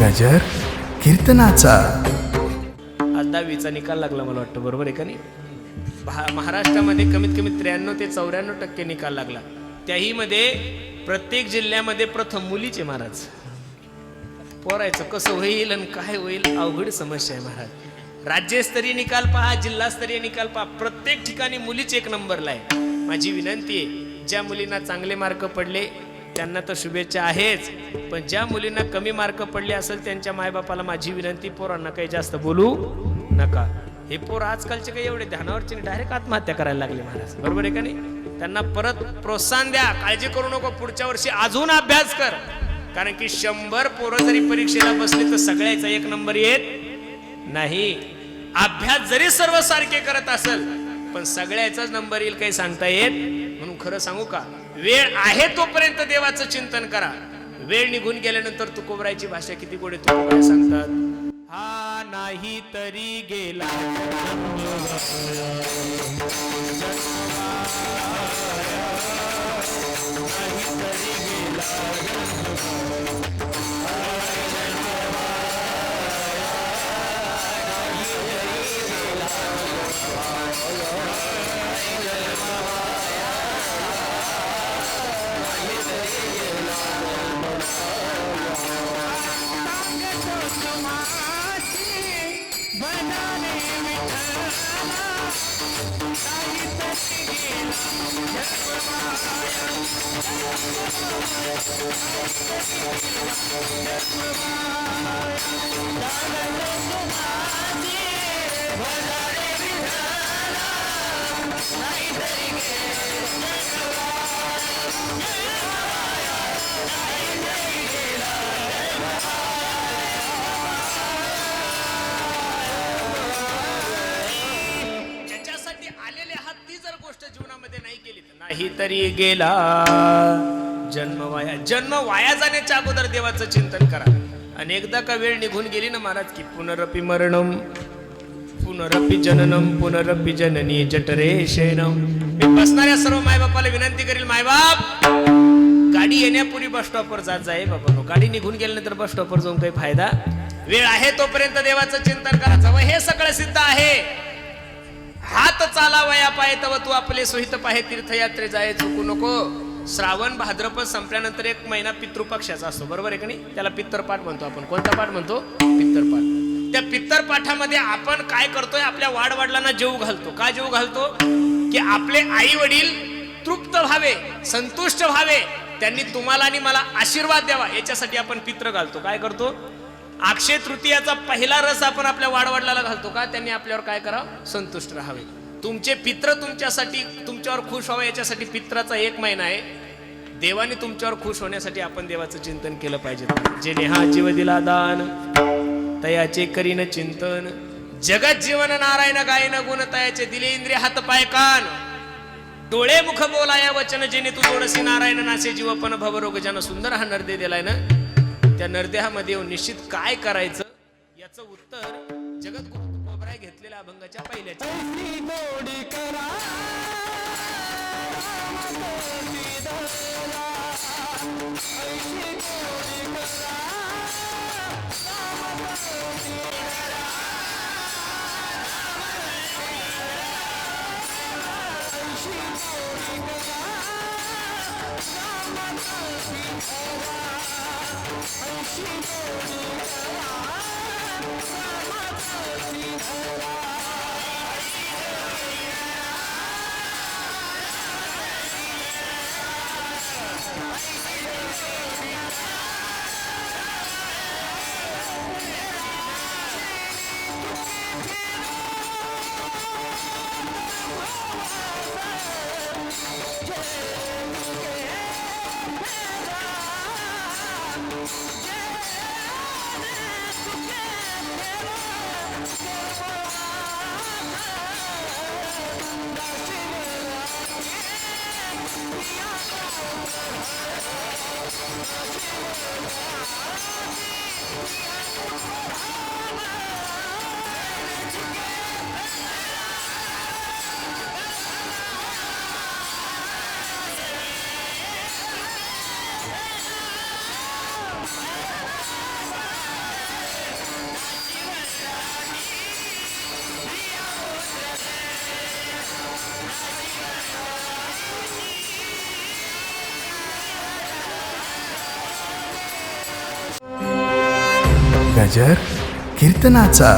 गजर कीर्तनाचा. आज दहावीचा निकाल लागला मला वाटतं बरोबर आहे का नाही? भा- महाराष्ट्रामध्ये कमीत कमी त्र्याण्णव ते चौऱ्याण्णव टक्के निकाल लागला. त्याही मध्ये प्रत्येक जिल्ह्यामध्ये प्रथम मुलीचे महाराज. पोरायचं कसं होईल आणि काय होईल अवघड समस्या आहे महाराज. राज्यस्तरीय निकाल पहा जिल्हास्तरीय निकाल पहा प्रत्येक ठिकाणी मुलीच एक नंबरला आहे. माझी विनंती आहे ज्या मुलींना चांगले मार्क पडले त्यांना तर शुभेच्छा आहेच. पण ज्या मुलींना कमी मार्क पडले असेल त्यांच्या मायबापाला माझी विनंती पोरांना काही जास्त बोलू नका. हे पोर आजकालचे काही एवढे ध्यानावरचे डायरेक्ट आत्महत्या करायला लागले महाराज. बरोबर आहे का नाही? त्यांना परत प्रोत्साहन द्या. काळजी करू नको. पुढच्या वर्षी अजून अभ्यास कर. कारण की शंभर पोरं जरी परीक्षेला बसली तर सगळ्याचा एक नंबर येत नाही. अभ्यास जरी सर्व सारखे करत असेल पण सगळ्याचाच नंबर येईल काही सांगता येत. म्हणून खरं सांगू का? वेळ आहे तोपर्यंत देवाचं चिंतन करा. वेळ निघून गेल्यानंतर तुकोबरायची भाषा किती गोडे तुकोबराय सांगतात. हा नाही तरी गेला. नाही तरी गेला. जन्म वाया जन्म वाया जाण्याच्या अगोदर देवाचं चिंतन करा. अनेकदा का वेळ निघून गेली ना महाराज की पुनरपी मरणम? पुनरपि जननम पुनरपि जननी जठरे शयनम मी बसणाऱ्या सर्व मायबापाला विनंती करील मायबाप गाडी येण्यापूर्वी बस स्टॉपवर जात जाय बाबा. गाडी निघून गेल्यानंतर बस स्टॉपवर जाऊन काही फायदा? वेळ आहे तोपर्यंत देवाचं चिंतन करायचं व हे सगळं सिद्ध आहे. हात चालावया पाय तव तू आपले सोहित पाहे तीर्थयात्रे जाय चुकू नको. श्रावण भाद्रपद संपल्यानंतर एक महिना पितृपक्षाचा असतो. बरोबर आहे का नाही? त्याला पित्तरपाठ म्हणतो आपण. कोणता पाठ म्हणतो? पित्तरपाठ त्या पित्तरपाठामध्ये आपण काय करतोय? आपल्या वाडवडिलांना जेव घालतो. काय जेव घालतो? की आपले आई वडील तृप्त व्हावे संतुष्ट व्हावे. त्यांनी तुम्हाला आणि मला आशीर्वाद द्यावा. याच्यासाठी आपण पित्र घालतो. काय करतो? अक्षय तृतीयाचा पहिला रस आपण आपल्या वाडवडिलाला घालतो का? त्यांनी आपल्यावर काय करावं? संतुष्ट राहावे. तुमचे पित्र तुमच्यासाठी तुमच्यावर खुश व्हावे याच्यासाठी पित्राचा एक महिना आहे. देवाने तुमच्यावर खुश होण्यासाठी आपण देवाचं चिंतन केलं पाहिजे. जेणे हा जीव दिला दान. तयाचे करीन चिंतन. जगत जीवन नारायण गायन गुण तयाचे दिले इंद्रिय हात पाय कान. डोळे मुख बोलाया वचन जेने तू जोडसी नारायण नासे जीवपन भवरोग ज्यानं सुंदर हा नरदे दिलाय ना? त्या नरदेहामध्ये येऊन निश्चित काय करायचं? याचं उत्तर जगत तुकोबराय घेतलेल्या अभंगाच्या पहिल्याच्या. Oh, together गजर कीर्तनाचा.